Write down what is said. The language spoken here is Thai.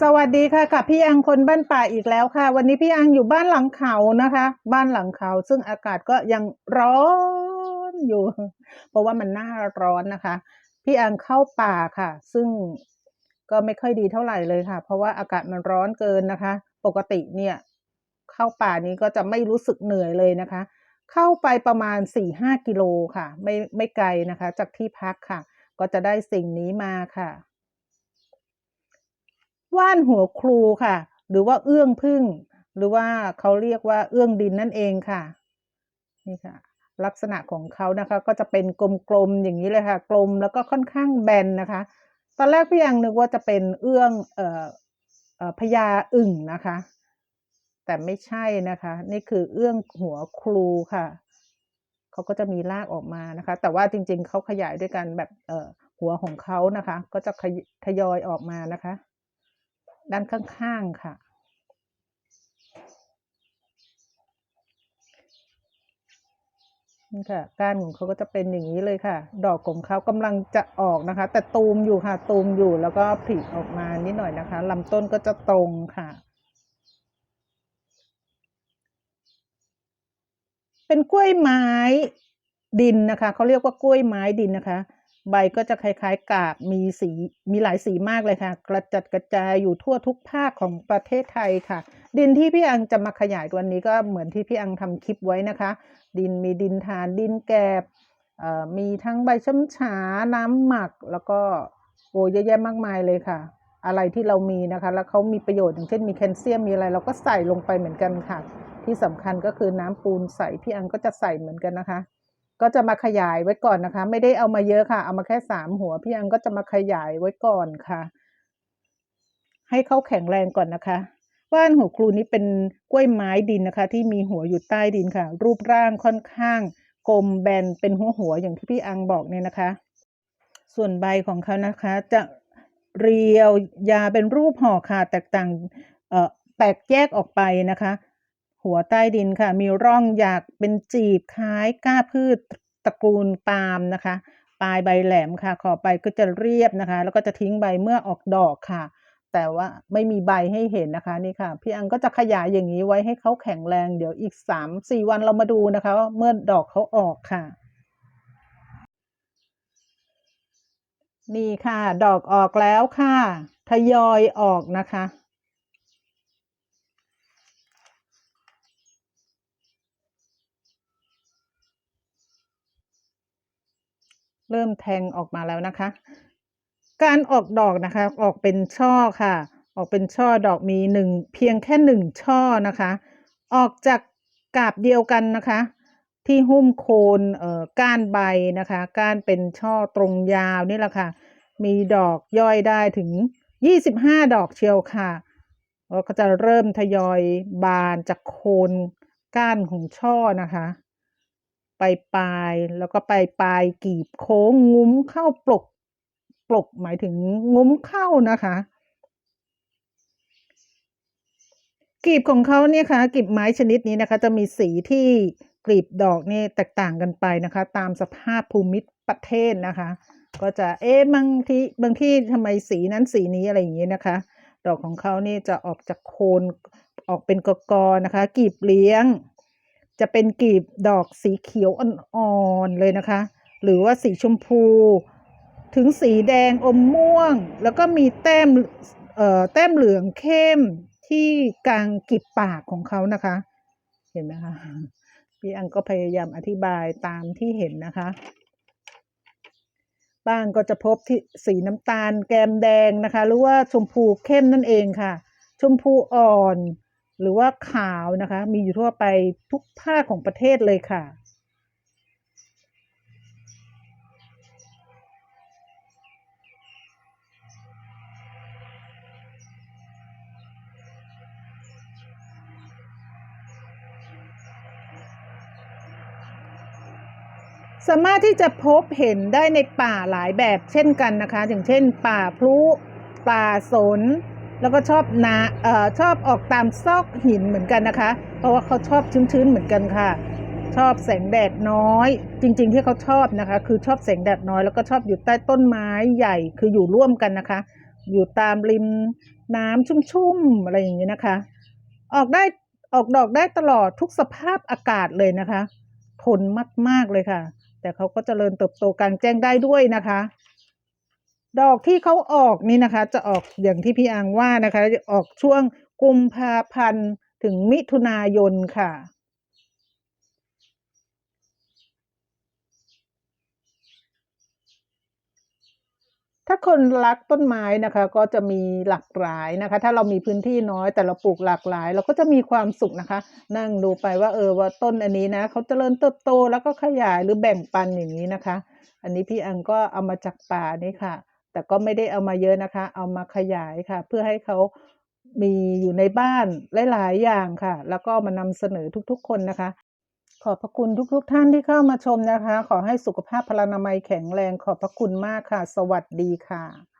สวัสดีค่ะกับพี่อังคนบ้านป่าอีกแล้วค่ะ วันนี้พี่อังอยู่บ้านหลังเขานะคะ บ้านหลังเขา ซึ่งอากาศก็ยังร้อนอยู่ เพราะว่ามันหน้าร้อนนะคะ พี่อังเข้าป่าค่ะ ซึ่งก็ไม่ค่อยดีเท่าไหร่เลยค่ะ เพราะว่าอากาศมันร้อนเกินนะคะ ปกติเนี่ย เข้าป่านี้ก็จะไม่รู้สึกเหนื่อยเลยนะคะ เข้าไปประมาณ4ี่ห้ากิโลค่ะ ไม่ไม่ไกลนะคะ จากที่พักค่ะ ก็จะได้สิ่งนี้มาค่ะ ว่านหัวครูค่ะ หรือว่าเอื้องพึ่ง หรือว่าเขาเรียกว่าเอื้องดินนั่นเองค่ะ นี่ค่ะ ลักษณะของเขานะคะ ก็จะเป็นกลมๆอย่างนี้เลยค่ะ กลมแล้วก็ค่อนข้างแบนนะคะ ตอนแรกพี่ยังนึกว่าจะเป็นเอื้องเอ่อพญาอึ่งนะคะ แต่ไม่ใช่นะคะ นี่คือเอื้องหัวครูค่ะเขาก็จะมีรากออกมานะคะ แต่ว่าจริงๆเขาขยายด้วยกันแบบเอ่อหัวของเขานะคะ ก็จะขยทยอยออกมานะคะ ด้านข้างๆค่ะ นี่ค่ะ ก้านของเขาก็จะเป็นอย่างนี้เลยค่ะ ดอกของเขากำลังจะออกนะคะ แต่ตูมอยู่ค่ะ ตูมอยู่แล้วก็ผลิออกมานิดหน่อยนะคะลำต้นก็จะตรงค่ะเป็นกล้วยไม้ดินนะคะ เขาเรียกว่ากล้วยไม้ดินนะคะ ใบก็จะคล้ายๆ กาบมีสีมีหลายสีมากเลยค่ะ กระจัดกระจายอยู่ทั่วทุกภาคของประเทศไทยค่ะ ดินที่พี่อังจะมาขยายวันนี้ก็เหมือนที่พี่อังทำคลิปไว้นะคะ ดินมีดินทานดินแกบอ่อมีทั้งใบช้ำฉาน้ำหมักแล้วก็โอ้เยอะแยะมากมายเลยค่ะ อะไรที่เรามีนะคะ แล้วเขามีประโยชน์อย่างเช่นมีแคลเซียมมีอะไร เราก็ใส่ลงไปเหมือนกันค่ะ ที่สำคัญก็คือน้ำปูนใส่พี่อังก็จะใส่เหมือนกันนะคะ ก็จะมาขยายไว้ก่อนนะคะ ไม่ได้เอามาเยอะค่ะ เอามาแค่สามหัว พี่อังก็จะมาขยายไว้ก่อนค่ะ ให้เขาแข็งแรงก่อนนะคะว่านหัวครูนี้เป็นกล้วยไม้ดินนะคะ ที่มีหัวอยู่ใต้ดินค่ะ รูปร่างค่อนข้าง กลมแบนเป็นหัวหัวอย่างที่พี่อังบอกเนี่ยนะคะ ส่วนใบของเขานะคะ จะเรียวยาเป็นรูปห่อค่ะ แตกต่างเออแตกแยกออกไปนะคะ หัวใต้ดินค่ะ มีร่องอยากเป็นจีบคล้ายก้าพืชตระกูลปาล์มนะคะ ปลายใบแหลมค่ะ ขอบใบก็จะเรียบนะคะ แล้วก็จะทิ้งใบเมื่อออกดอกค่ะ แต่ว่าไม่มีใบให้เห็นนะคะนี่ค่ะ พี่อังก็จะขยายอย่างนี้ไว้ให้เขาแข็งแรง เดี๋ยวอีกสามสี่วันเรามาดูนะคะว่าเมื่อดอกเขาออกค่ะนี่ค่ะ ดอกออกแล้วค่ะ ทยอยออกนะคะ เริ่มแทงออกมาแล้วนะคะ การออกดอกนะคะ ออกเป็นช่อค่ะ ออกเป็นช่อดอกมีหนึ่งเพียงแค่หนึ่งช่อนะคะ ออกจากกาบเดียวกันนะคะ ที่หุ้มโคนเอ่อก้านใบนะคะ ก้านเป็นช่อตรงยาวนี่แหละค่ะ มีดอกย่อยได้ถึง 25 ดอกเชียวค่ะแล้วก็จะเริ่มทยอยบานจากโคนก้านของช่อนะคะ ไปปลายแล้วก็ไปปลายกีบโค้งงุ้มเข้าปลกปลกหมายถึงงุ้มเข้านะคะ กีบของเขาเนี่ยค่ะกีบไม้ชนิดนี้นะคะ จะมีสีที่กลีบดอกนี่แตกต่างกันไปนะคะ ตามสภาพภูมิประเทศนะคะ ก็จะเอ๊ะบางที่บางที่ทำไมสีนั้นสีนี้อะไรอย่างนี้นะคะ ดอกของเขานี่จะออกจากโคนออกเป็นกกอนะคะ กีบเลี้ยง จะเป็นกลีบดอกสีเขียวอ่อนๆเลยนะคะ หรือว่าสีชมพู ถึงสีแดงอมม่วง แล้วก็มีแต้มเอ่อแต้มเหลืองเข้มที่กลางกลีบปากของเขานะคะ เห็นไหมคะพี่อังก็พยายามอธิบายตามที่เห็นนะคะ บ้างก็จะพบที่สีน้ำตาลแกมแดงนะคะ หรือว่าชมพูเข้มนั่นเองค่ะ ชมพูอ่อน หรือว่าขาวนะคะ มีอยู่ทั่วไปทุกภาคของประเทศเลยค่ะ สามารถที่จะพบเห็นได้ในป่าหลายแบบเช่นกันนะคะ อย่างเช่น ป่าพลุป่าสน แล้วก็ชอบนาเอ่อชอบออกตามซอกหินเหมือนกันนะคะ เพราะว่าเขาชอบชื้นๆเหมือนกันค่ะ ชอบแสงแดดน้อย จริง ๆ ที่เขาชอบนะคะ คือชอบแสงแดดน้อยแล้วก็ชอบอยู่ใต้ต้นไม้ใหญ่คืออยู่ร่วมกันนะคะ อยู่ตามริมน้ำชุ่มๆอะไรอย่างนี้นะคะ ออกได้ออกดอกได้ตลอดทุกสภาพอากาศเลยนะคะ ทนมากๆเลยค่ะ แต่เขาก็เจริญเติบโตกลางแจ้งได้ด้วยนะคะ ดอกที่เขาออกนี่นะคะ จะออกอย่างที่พี่อังว่านะคะ ออกช่วงกุมภาพันธ์ถึงมิถุนายนค่ะ ถ้าคนรักต้นไม้นะคะ ก็จะมีหลากหลายนะคะ ถ้าเรามีพื้นที่น้อยแต่เราปลูกหลากหลาย เราก็จะมีความสุขนะคะ นั่งดูไปว่าเออว่าต้นอันนี้นะเขาเจริญเติบโตแล้วก็ขยายหรือแบ่งปันอย่างนี้นะคะ อันนี้พี่อังก็เอามาจากป่านี่ค่ะ แต่ก็ไม่ได้เอามาเยอะนะคะ เอามาขยายค่ะ เพื่อให้เขามีอยู่ในบ้านหลาย ๆ อย่างค่ะ แล้วก็มานำเสนอทุกๆ คนนะคะ ขอบพระคุณทุก ๆ ท่านที่เข้ามาชมนะคะ ขอให้สุขภาพพลานามัยแข็งแรง ขอบพระคุณมากค่ะ สวัสดีค่ะ